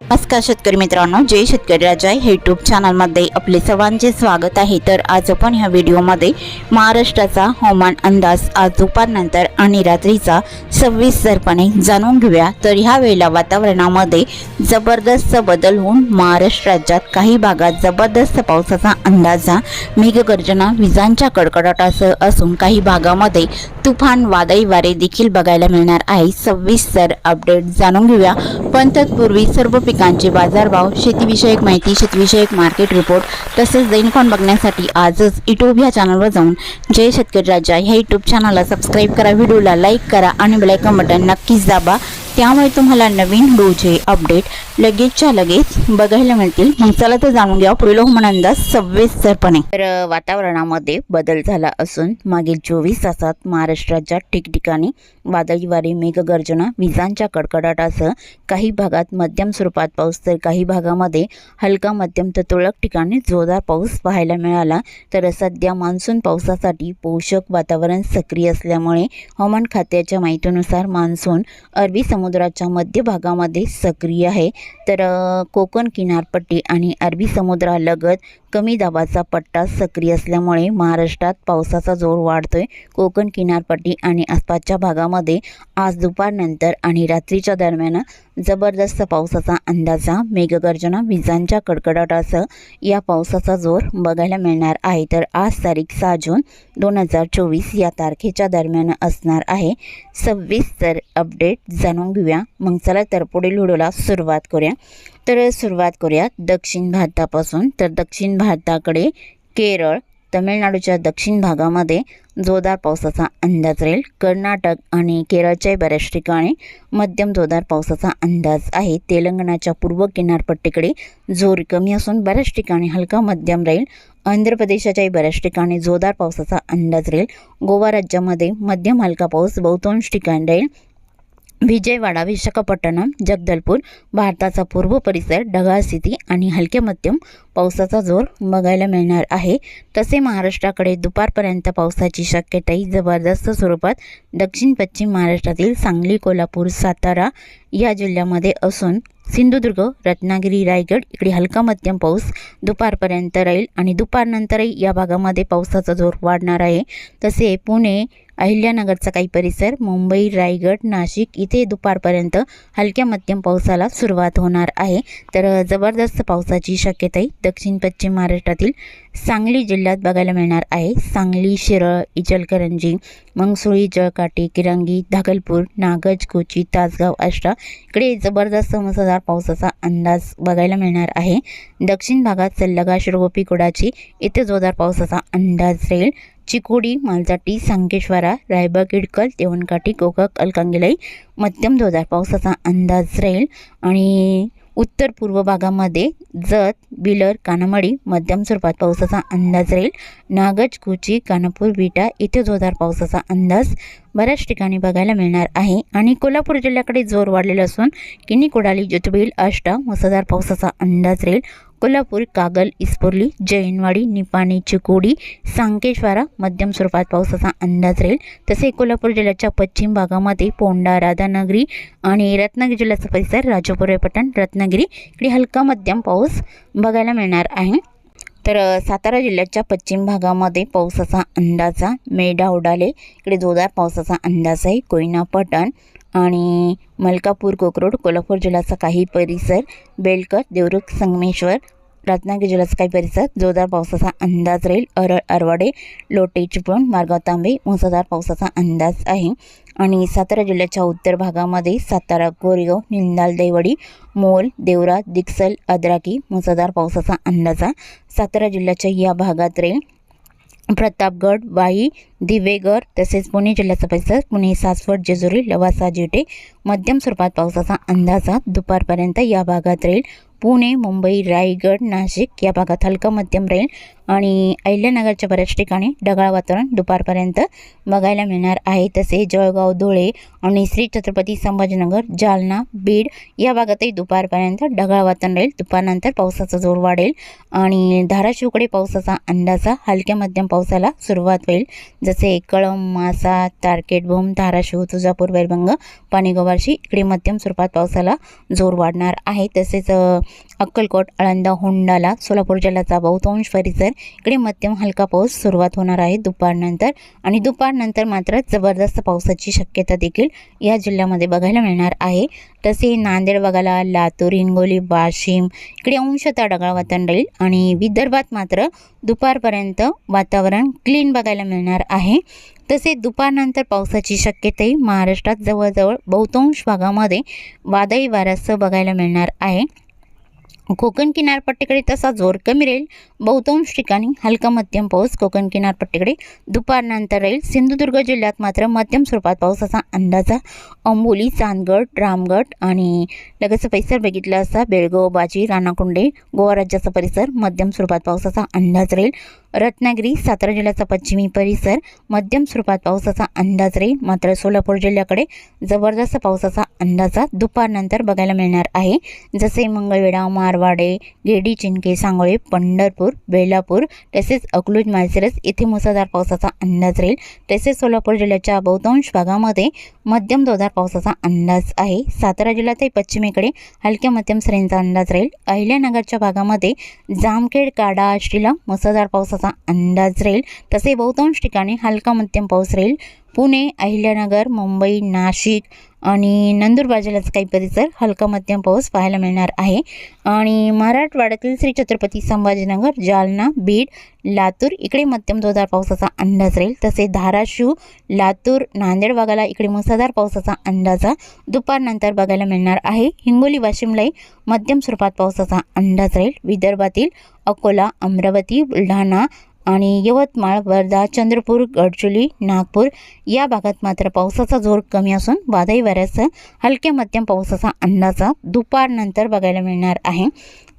नमस्कार शेतकरी मित्रांनो जय शेतकरी राजा. हे यूट्यूब चॅनलमध्ये आपले सर्वांचे स्वागत आहे. तर आज आपण ह्या व्हिडिओमध्ये महाराष्ट्राचा हवामान अंदाज आज दुपारनंतर आणि रात्रीचा सविस्तरपणे जाणून घेऊया. तर ह्या वेळेला वातावरणामध्ये जबरदस्त बदल होऊन महाराष्ट्र राज्यात काही भागात जबरदस्त पावसाचा अंदाजा मेघगर्जना विजांच्या कडकडाटासह असून काही भागामध्ये तुफान वादळी वारे देखील बघायला मिळणार आहे. सविस्तर अपडेट जाणून घेऊया. पण तत्पूर्वी सर्व पिकांचे बाजारभाव शेतीविषयक माहिती शेतीविषयक मार्केट रिपोर्ट तसेच दैनिकॉन बघण्यासाठी आजच युट्यूब ह्या चॅनलवर जाऊन जय शेतकरी राजा ह्या युट्यूब चॅनलला सबस्क्राईब करा व्हिडिओला लाईक करा आणि बेलायकन बटन नक्कीच दाबा. त्यामुळे तुम्हाला नवीन व्हिडिओचे अपडेट लगेचच्या लगेच बघायला मिळतील. मग चला तर जाणून घ्या पुढील हवामान अंदाज सविस्तरपणे. तर वातावरणामध्ये बदल झाला असून मागील चोवीस तासात महाराष्ट्राच्या ठिकठिकाणी वादळी वारे मेघगर्जना विजांच्या कडकडाटासह काही भागात मध्यम स्वरूपात पाऊस तर काही भागामध्ये हलका मध्यम तर तुरळक ठिकाणी जोरदार पाऊस पाहायला मिळाला. तर सध्या मान्सून पावसासाठी पोषक वातावरण सक्रिय असल्यामुळे हवामान खात्याच्या माहितीनुसार मान्सून अरबी समुद्राच्या मध्य भागामध्ये सक्रिय आहे. तर कोकण किनारपट्टी आणि अरबी समुद्रालगत कमी दाबाचा पट्टा सक्रिय असल्यामुळे महाराष्ट्रात पावसाचा जोर वाढतो आहे कोकण किनारपट्टी आणि आसपासच्या भागामध्ये आज दुपारनंतर आणि रात्रीच्या दरम्यान जबरदस्त पावसाचा अंदाजा मेघगर्जना विजांच्या कडकडाटासह या पावसाचा जोर बघायला मिळणार आहे. तर आज तारीख सहा जून दोन हजार चोवीस या तारखेच्या दरम्यान असणार आहे. सविस्तर अपडेट जाणून घेऊया. मग चला तर पुढील व्हिडिओला सुरुवात करूया. तर सुरुवात करूया दक्षिण भारतापासून. तर दक्षिण भारताकडे केरळ तमिळनाडूच्या दक्षिण भागामध्ये जोरदार पावसाचा अंदाज राहील. कर्नाटक आणि केरळच्या बऱ्याच ठिकाणी मध्यम जोरदार पावसाचा अंदाज आहे. तेलंगणाच्या पूर्व किनारपट्टीकडे जोर कमी असून बऱ्याच ठिकाणी हलका मध्यम राहील. आंध्र प्रदेशाच्याही बऱ्याच ठिकाणी जोरदार पावसाचा अंदाज राहील. गोवा राज्यामध्ये मध्यम हलका पाऊस बहुतांश ठिकाणी राहील. विजयवाडा विशाखापट्टणम जगदलपूर भारताचा पूर्व परिसर ढगाळ स्थिती आणि हलक्या मध्यम पावसाचा जोर बघायला मिळणार आहे. तसे महाराष्ट्राकडे दुपारपर्यंत पावसाची शक्यताही जबरदस्त स्वरूपात दक्षिण पश्चिम महाराष्ट्रातील सांगली कोल्हापूर सातारा या जिल्ह्यामध्ये असून सिंधुदुर्ग रत्नागिरी रायगड इकडे हलका मध्यम पाऊस दुपारपर्यंत राहील आणि दुपारनंतरही या भागामध्ये पावसाचा जोर वाढणार आहे. तसे पुणे अहिल्यानगरचा काही परिसर मुंबई रायगड नाशिक इथे दुपारपर्यंत हलक्या मध्यम पावसाला सुरुवात होणार आहे. तर जबरदस्त पावसाची शक्यताही दक्षिण पश्चिम महाराष्ट्रातील सांगली जिल्ह्यात बघायला मिळणार आहे. सांगली शिरळ इचलकरंजी मंगसुळी जळकाटी किरंगी धागलपूर नागज कोची तासगाव आष्टा इकडे जबरदस्त मुसळधार पावसाचा अंदाज बघायला मिळणार आहे. दक्षिण भागात सल्लगा शिरगोपी कुडाची इथे जोरदार पावसाचा अंदाज राहील. चिकोडी मालजाटी सांकेश्वरा रायबाग इडकल देवणकाठी गोकाक अलकांगिलाई मध्यम जोरदार पावसाचा अंदाज राहील आणि उत्तर पूर्व भागामध्ये जत बिलर कानामडी मध्यम स्वरूपात पावसाचा अंदाज राहील. नागज कुची कानापूर विटा इथे जोरदार पावसाचा अंदाज बऱ्याच ठिकाणी बघायला मिळणार आहे. आणि कोल्हापूर जिल्ह्याकडे जोर वाढलेला असून किनी कोडाली ज्योतिबील अष्ट मुसळधार पावसाचा अंदाज राहील. कोल्हापूर कागल इस्पोर्ली जैनवाडी निपाणी चिकोडी सांकेश्वारा मध्यम स्वरूपात पावसाचा अंदाज राहील. तसे कोल्हापूर जिल्ह्याच्या पश्चिम भागामध्ये पोंडा राधानगरी आणि रत्नागिरी जिल्ह्याचा परिसर राजापूर पटण रत्नागिरी इकडे हलका मध्यम पाऊस बघायला मिळणार आहे. तर सातारा जिल्ह्याच्या पश्चिम भागामध्ये पावसाचा अंदाजा मेढा उडाले इकडे जोरदार पावसाचा अंदाज आहे. कोयना पटण आणि मलकापूर कोकरोड कोल्हापूर जिल्ह्याचा काही परिसर बेलकर देवरुख संगमेश्वर रत्नागिरी जिल्ह्याचा काही परिसर जोरदार पावसाचा अंदाज राहील. अर अरवाडे लोटे चिपळूण मार्गावतांबे मुसळधार पावसाचा अंदाज आहे. आणि सातारा जिल्ह्याच्या उत्तर भागामध्ये सातारा कोरेगाव निंदाल देवडी मोल देवरा दिक्सल अद्राकी मुसळधार पावसाचा अंदाज सातारा जिल्ह्याच्या या भागात राहील. प्रतापगड वाई दिवेगर तसेच पुणे जिल्ह्याचा परिसर पुणे सासवड जेजुरी लवासा जेटे मध्यम स्वरूपात पावसाचा अंदाजा दुपारपर्यंत या भागात राहील. पुणे मुंबई रायगड नाशिक या भागात हलका मध्यम राहील आणि अहिल्यानगरच्या बऱ्याच ठिकाणी ढगाळ वातावरण दुपारपर्यंत बघायला मिळणार आहे. तसे जळगाव धुळे आणि श्री छत्रपती संभाजीनगर जालना बीड या भागातही दुपारपर्यंत ढगाळ वातावरण राहील. दुपारनंतर पावसाचा जोर वाढेल आणि धाराशिवकडे पावसाचा अंदाजा हलक्या मध्यम पावसाला सुरुवात होईल. जसे कळम मासा तारकेटभूम धाराशिव तुळजापूर वैरभंग पाणीगोवारशी इकडे मध्यम स्वरूपात पावसाला जोर वाढणार आहे. तसेच अक्कलकोट आळंदा होंडाला सोलापूर जिल्ह्याचा बहुतांश परिसर इकडे मध्यम हलका पाऊस सुरुवात होणार आहे दुपारनंतर आणि दुपारनंतर मात्र जबरदस्त पावसाची शक्यता देखील या जिल्ह्यामध्ये बघायला मिळणार आहे. तसे नांदेड बघायला लातूर हिंगोली वाशिम इकडे अंशतः ढगाळ वातावरण राहील आणि विदर्भात मात्र दुपारपर्यंत वातावरण क्लीन बघायला मिळणार आहे. तसे दुपारनंतर पावसाची शक्यताही महाराष्ट्रात जवळजवळ बहुतांश भागामध्ये वादळी वाऱ्यासह बघायला मिळणार आहे. कोकण किनारपट्टीकडे तसा जोर कमी राहील. बहुतांश ठिकाणी हलका मध्यम पाऊस कोकण किनारपट्टीकडे दुपारनंतर राहील. सिंधुदुर्ग जिल्ह्यात मात्र मध्यम स्वरूपात पावसाचा अंदाजा. अंबोली चांदगड रामगड आणि लगेच परिसर बघितला असता बेळगाव बाजी राणाकुंडे गोवा राज्याचा परिसर मध्यम स्वरूपात पावसाचा अंदाज राहील. रत्नागिरी सातारा जिल्ह्याचा पश्चिमी परिसर मध्यम स्वरूपात पावसाचा अंदाज राहील. मात्र सोलापूर जिल्ह्याकडे जबरदस्त पावसाचा अंदाजा दुपारनंतर बघायला मिळणार आहे. जसे मंगळवेढा मारवाडे गेडी चिंके सांगोळे पंढरपूर बेलापूर तसेच अकलूज माळशिरस येथे मुसळधार पावसाचा अंदाज राहील. तसेच सोलापूर जिल्ह्याच्या बहुतांश भागामध्ये मध्यम जोरदार पावसाचा अंदाज आहे. सातारा जिल्ह्यातही पश्चिमेकडे हलक्या मध्यम सरींचा अंदाज राहील. अहिल्यानगरच्या भागामध्ये जामखेड काडा आष्टीला मुसळधार पावसाचा अंदाज राहील. तसे बहुतांश ठिकाणी हलका मध्यम पाऊस राहील. पुणे अहिल्यानगर मुंबई नाशिक आणि नंदुरबार काही परिसर हलका मध्यम पाऊस पाहायला मिळणार आहे. आणि मराठवाड्यातील श्री छत्रपती संभाजीनगर जालना बीड लातूर इकडे मध्यम जोरदार पावसाचा अंदाज राहील. तसे धाराशिव लातूर नांदेड भागाला इकडे मुसळधार पावसाचा अंदाज दुपारनंतर बघायला मिळणार आहे. हिंगोली वाशिमलाही मध्यम स्वरूपात पावसाचा अंदाज राहील. विदर्भातील अकोला अमरावती बुलढाणा आणि यवतमाळ वर्धा चंद्रपूर गडचोली नागपूर या भागात मात्र पावसाचा जोर कमी असून वादळी वाऱ्यासह हलक्या मध्यम पावसाचा अंदाजा दुपारनंतर बघायला मिळणार आहे.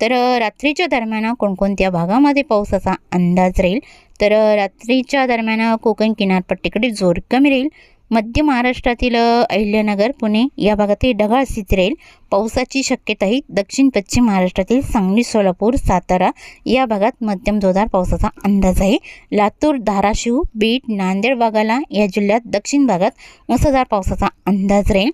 तर रात्रीच्या दरम्यान कोणकोणत्या भागामध्ये पावसाचा अंदाज राहील? तर रात्रीच्या दरम्यान कोकण किनारपट्टीकडे जोर कमी राहील. मध्य महाराष्ट्रातील अहिल्यानगर पुणे या भागातही ढगाळ स्थिती राहील पावसाची शक्यताही दक्षिण पश्चिम महाराष्ट्रातील सांगली सोलापूर सातारा या भागात मध्यम जोरदार पावसाचा अंदाज आहे. लातूर धाराशिव बीड नांदेड भागाला या जिल्ह्यात दक्षिण भागात मुसळधार पावसाचा अंदाज राहील.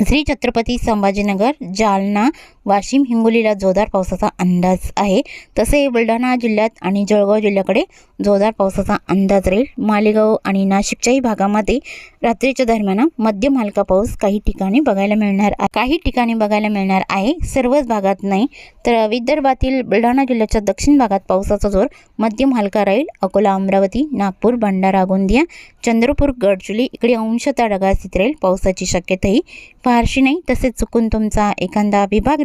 श्री छत्रपती संभाजीनगर जालना वाशिम हिंगोलीला जोरदार पावसाचा अंदाज आहे. तसे बुलढाणा जिल्ह्यात आणि जळगाव जिल्ह्याकडे जोरदार पावसाचा अंदाज राहील. मालेगाव आणि नाशिकच्याही भागामध्ये रात्रीच्या दरम्यान मध्यम हलका पाऊस काही ठिकाणी बघायला मिळणार काही ठिकाणी बघायला मिळणार आहे. सर्वच भागात नाही तर विदर्भातील बुलढाणा जिल्ह्याच्या दक्षिण भागात पावसाचा जोर मध्यम हलका राहील. अकोला अमरावती नागपूर भंडारा गोंदिया चंद्रपूर गडचुली इकडे अंशतः ढगाळ स्थित राहील. पावसाची शक्यताही फारशी नाही. तसेच चुकून तुमचा एखादा विभाग